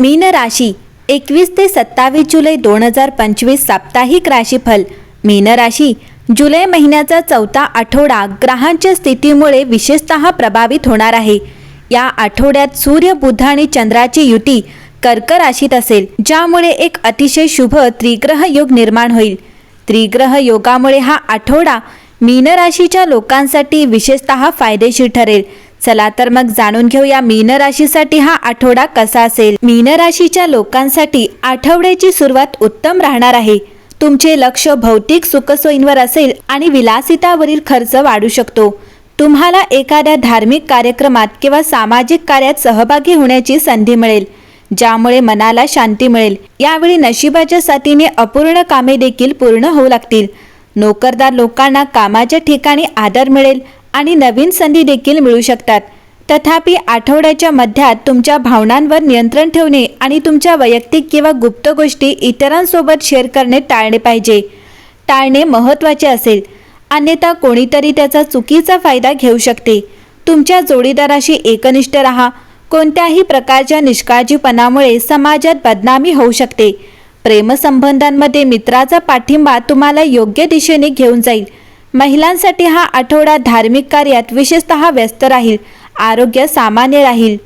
मीन राशी एकवीस ते सत्तावीस जुलै दोन हजार पंचवीस साप्ताहिक राशीफल. मीन राशी जुलै महिन्याचा चौथा आठवडा ग्रहांच्या स्थितीमुळे विशेषतः प्रभावित होणार आहे. या आठवड्यात सूर्य बुध आणि चंद्राची युती कर्क राशीत असेल ज्यामुळे एक अतिशय शुभ त्रिग्रह योग निर्माण होईल. त्रिग्रह योगामुळे हा आठवडा मीन राशीच्या लोकांसाठी विशेषतः फायदेशीर ठरेल. चला तर मग जाणून घेऊया मीन राशीसाठी हा आठवडा कसा असेल. मीन राशीच्या लोकांसाठी आठवड्याची सुरुवात उत्तम राहणार आहे. तुमचे लक्ष भौतिक सुखसोयींवर असेल आणि विलासितावरील खर्च वाढू शकतो. तुम्हाला एखाद्या धार्मिक कार्यक्रमात किंवा सामाजिक कार्यात सहभागी होण्याची संधी मिळेल ज्यामुळे मनाला शांती मिळेल. यावेळी नशिबाच्या साथीने अपूर्ण कामे देखील पूर्ण होऊ लागतील. नोकरदार लोकांना कामाच्या ठिकाणी आदर मिळेल आणि नवीन संधी देखील मिळू शकतात. तथापि आठवड्याच्या मध्यात तुमच्या भावनांवर नियंत्रण ठेवणे आणि तुमच्या वैयक्तिक किंवा गुप्त गोष्टी इतरांसोबत शेअर करणे टाळणे पाहिजे. टाळणे महत्त्वाचे असेल. अन्यथा कोणीतरी त्याचा चुकीचा फायदा घेऊ शकते. तुमच्या जोडीदाराशी एकनिष्ठ राहा. कोणत्याही प्रकारच्या निष्काळजीपणामुळे समाजात बदनामी होऊ शकते. प्रेमसंबंधांमध्ये मित्राचा पाठिंबा तुम्हाला योग्य दिशेने घेऊन जाईल. महिलांसाठी हा आठवडा धार्मिक कार्यात विशेषतः व्यस्त राहील आरोग्य सामान्य राहील.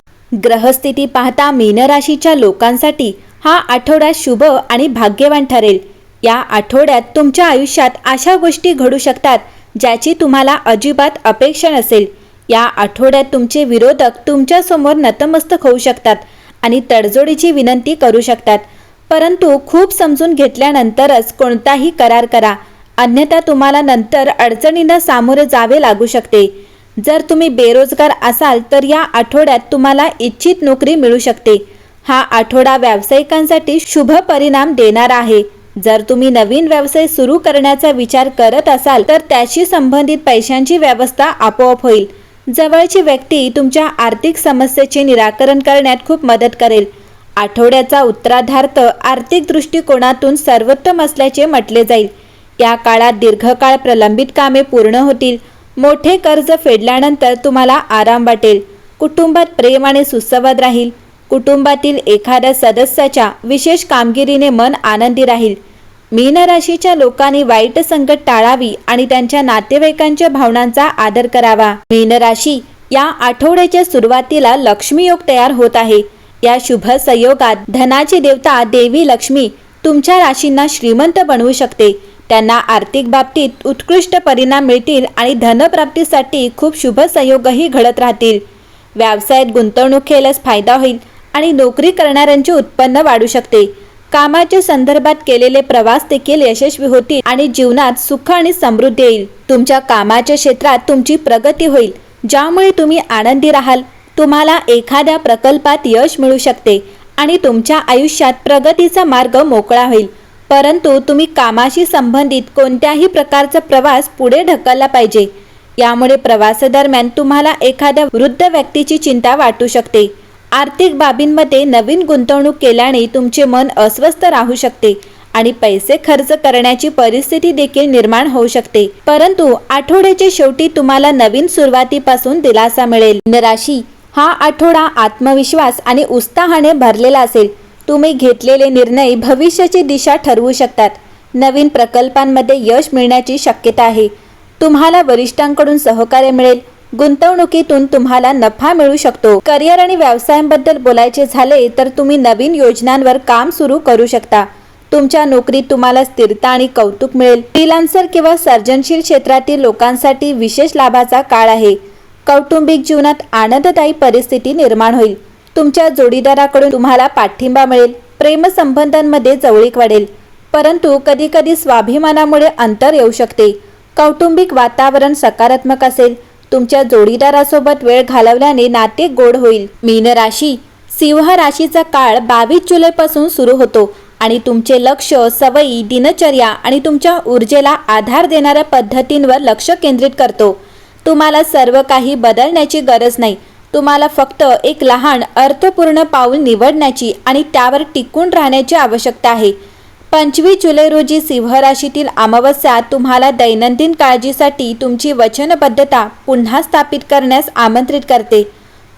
ग्रहस्थिती पाहता मीन राशीच्या लोकांसाठी हा आठवडा शुभ आणि भाग्यवान ठरेल. या आठवड्यात तुमच्या आयुष्यात अशा गोष्टी घडू शकतात ज्याची तुम्हाला अजिबात अपेक्षा नसेल. या आठवड्यात तुमचे विरोधक तुमच्यासमोर नतमस्तक होऊ शकतात आणि तडजोडीची विनंती करू शकतात. परंतु खूप समजून घेतल्यानंतरच कोणताही करार करा. अन्यथा तुम्हाला नंतर अडचणींना सामोरे जावे लागू शकते. जर तुम्ही बेरोजगार असाल तर या आठवड्यात तुम्हाला इच्छित नोकरी मिळू शकते. हा आठवडा व्यावसायिकांसाठी शुभ परिणाम देणार आहे. जर तुम्ही नवीन व्यवसाय सुरू करण्याचा विचार करत असाल तर त्याशी संबंधित पैशांची व्यवस्था आपोआप होईल. जवळची व्यक्ती तुमच्या आर्थिक समस्येचे निराकरण करण्यात खूप मदत करेल. आठवड्याचा उत्तराधार्थ आर्थिक दृष्टिकोनातून सर्वोत्तम असल्याचे म्हटले जाईल. या काळात दीर्घकाळ प्रलंबित कामे पूर्ण होतील. मोठे कर्ज फेडल्यानंतर तुम्हाला आराम वाटेल. कुटुंबात प्रेम आणि सुसंवाद राहील. कुटुंबातील एखाद्या सदस्याच्या विशेष कामगिरीने मन आनंदी राहील. मीन राशीच्या लोकांनी वाईट संकट टाळावी आणि त्यांच्या नातेवाईकांच्या भावनांचा आदर करावा. मीन राशी या आठवड्याच्या सुरुवातीला लक्ष्मी योग तयार होत आहे. या शुभ संयोगात धनाची देवता देवी लक्ष्मी तुमच्या राशींना श्रीमंत बनवू शकते. त्यांना आर्थिक बाबतीत उत्कृष्ट परिणाम मिळतील आणि धनप्राप्तीसाठी खूप शुभ संयोगही घडत राहतील. व्यवसायात गुंतवणूक केल्यास फायदा होईल आणि नोकरी करणाऱ्यांचे उत्पन्न वाढू शकते. कामाच्या संदर्भात केलेले प्रवास देखील यशस्वी होतील आणि जीवनात सुख आणि समृद्धी येईल. तुमच्या कामाच्या क्षेत्रात तुमची प्रगती होईल ज्यामुळे तुम्ही आनंदी राहाल. तुम्हाला एखाद्या प्रकल्पात यश मिळू शकते आणि तुमच्या आयुष्यात प्रगतीचा मार्ग मोकळा होईल. परंतु तुम्ही कामाशी संबंधित कोणत्याही प्रकारचा प्रवास पुढे ढकलला पाहिजे. यामुळे प्रवासादरम्यान तुम्हाला एखाद्या वृद्ध व्यक्तीची चिंता वाटू शकते. आर्थिक बाबींमध्ये नवीन गुंतवणूक केल्याने तुमचे मन अस्वस्थ राहू शकते आणि पैसे खर्च करण्याची परिस्थिती देखील निर्माण होऊ शकते. परंतु आठवड्याच्या शेवटी तुम्हाला नवीन सुरुवातीपासून दिलासा मिळेल. राशी हा आठवडा आत्मविश्वास आणि उत्साहाने भरलेला असेल. तुम्ही घेतलेले निर्णय भविष्याची दिशा ठरवू शकतात. नवीन प्रकल्पांमध्ये यश मिळण्याची शक्यता आहे. तुम्हाला वरिष्ठांकडून सहकार्य मिळेल. गुंतवणुकीतून तुम्हाला नफा मिळू शकतो. करिअर आणि व्यवसायांबद्दल बोलायचे झाले तर तुम्ही नवीन योजनांवर काम सुरू करू शकता. तुमच्या नोकरीत तुम्हाला स्थिरता आणि कौतुक मिळेल. फ्रीलान्सर किंवा सर्जनशील क्षेत्रातील लोकांसाठी विशेष लाभाचा काळ आहे. कौटुंबिक जीवनात आनंददायी परिस्थिती निर्माण होईल. तुमच्या जोडीदाराकडून तुम्हाला पाठिंबा मिळेल प्रेमसंबंधांमध्ये जवळीक वाढेल. परंतु कधीकधी स्वाभिमानामुळे अंतर येऊ शकते. कौटुंबिक वातावरण सकारात्मक असेल. तुमच्या जोडीदारासोबत वेळ घालवल्याने नाते गोड होईल. मीन राशी. सिंह राशीचा काळ बावीस जुलैपासून सुरू होतो आणि तुमचे लक्ष सवयी दिनचर्या आणि तुमच्या ऊर्जेला आधार देणाऱ्या पद्धतींवर लक्ष केंद्रित करतो. तुम्हाला सर्व काही बदलण्याची गरज नाही. तुम्हाला फक्त एक लहान अर्थपूर्ण पाऊल निवडण्याची आणि त्यावर टिकून राहण्याची आवश्यकता आहे. पंचवीस जुलै रोजी सिंहराशीतील अमावस्या तुम्हाला दैनंदिन काळजीसाठी तुमची वचनबद्धता पुन्हा स्थापित करण्यास आमंत्रित करते.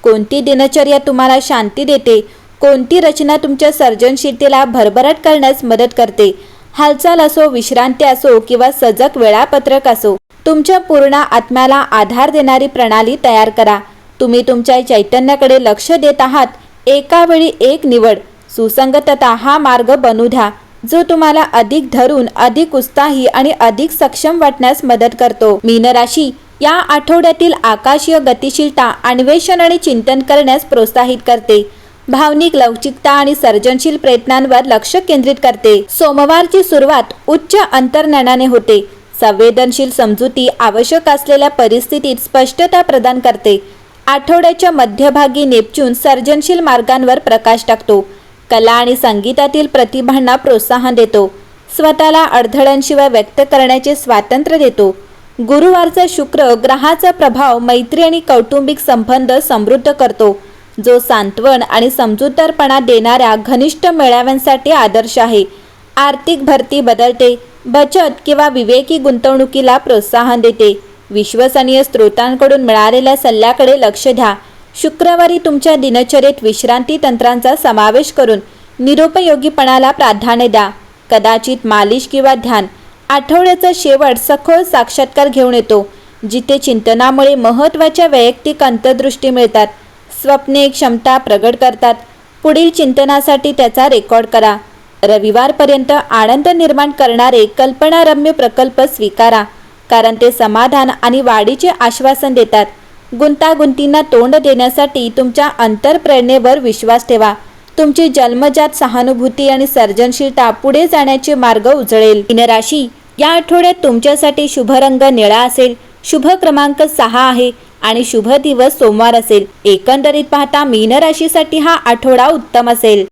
कोणती दिनचर्या तुम्हाला शांती देते? कोणती रचना तुमच्या सर्जनशीलतेला भरभराट करण्यास मदत करते? हालचाल असो विश्रांती असो किंवा सजग वेळापत्रक असो तुमच्या पूर्ण आत्म्याला आधार देणारी प्रणाली तयार करा. तुम्ही तुमच्या चैतन्याकडे लक्ष देत आहात. एकावेळी एक निवड. सुसंगतता हा मार्ग बनू द्या. जो तुम्हाला अधिक धरून अधिक उत्साही आणि अधिक सक्षम वाटण्यास मदत करतो. मीनराशी या आठवड्यातील आकाशीय गतिशीलता अन्वेषण आणि चिंतन करण्यास प्रोत्साहित करते. भावनिक लवचिकता आणि सर्जनशील प्रयत्नांवर लक्ष केंद्रित करते. सोमवारची सुरुवात उच्च अंतर्ज्ञानाने होते. संवेदनशील समजुती आवश्यक असलेल्या परिस्थितीत स्पष्टता प्रदान करते. आठवड्याच्या मध्यभागी नेपच्यून सर्जनशील मार्गांवर प्रकाश टाकतो. कला आणि संगीतातील प्रतिभांना प्रोत्साहन देतो. स्वतःला अडथळ्यांशिवाय व्यक्त करण्याचे स्वातंत्र्य देतो. गुरुवारचा शुक्र ग्रहाचा प्रभाव मैत्री आणि कौटुंबिक संबंध समृद्ध करतो. जो सांत्वन आणि समजूतदारपणा देणाऱ्या घनिष्ठ मेळाव्यांसाठी आदर्श आहे. आर्थिक भरती बदलते बचत किंवा विवेकी गुंतवणुकीला प्रोत्साहन देते. विश्वसनीय स्रोतांकडून मिळालेल्या सल्ल्याकडे लक्ष द्या. शुक्रवारी तुमच्या दिनचर्येत विश्रांती तंत्रांचा समावेश करून निरुपयोगीपणाला प्राधान्य द्या. कदाचित मालिश किंवा ध्यान आठवड्याचा शेवट सखोल साक्षात्कार घेऊन येतो जिथे चिंतनामुळे महत्त्वाच्या वैयक्तिक अंतर्दृष्टी मिळतात स्वप्ने क्षमता प्रगट करतात. पुढील चिंतनासाठी त्याचा रेकॉर्ड करा. रविवारपर्यंत आनंद निर्माण करणारे कल्पनारम्य प्रकल्प स्वीकारा. कारण ते समाधान आणि वाढीचे आश्वासन देतात. गुंतागुंतींना तोंड देण्यासाठी तुमच्या अंतरप्रेरणेवर विश्वास ठेवा. तुमची जन्मजात सहानुभूती आणि सर्जनशीलता पुढे जाण्याचे मार्ग उजळेल. राशी या आठवड्यात तुमच्यासाठी शुभ रंग निळा असेल. शुभ क्रमांक सहा आहे आणि शुभ दिवस सोमवार असेल. एकंदरीत पाहता मीन राशीसाठी हा आठवडा उत्तम असेल.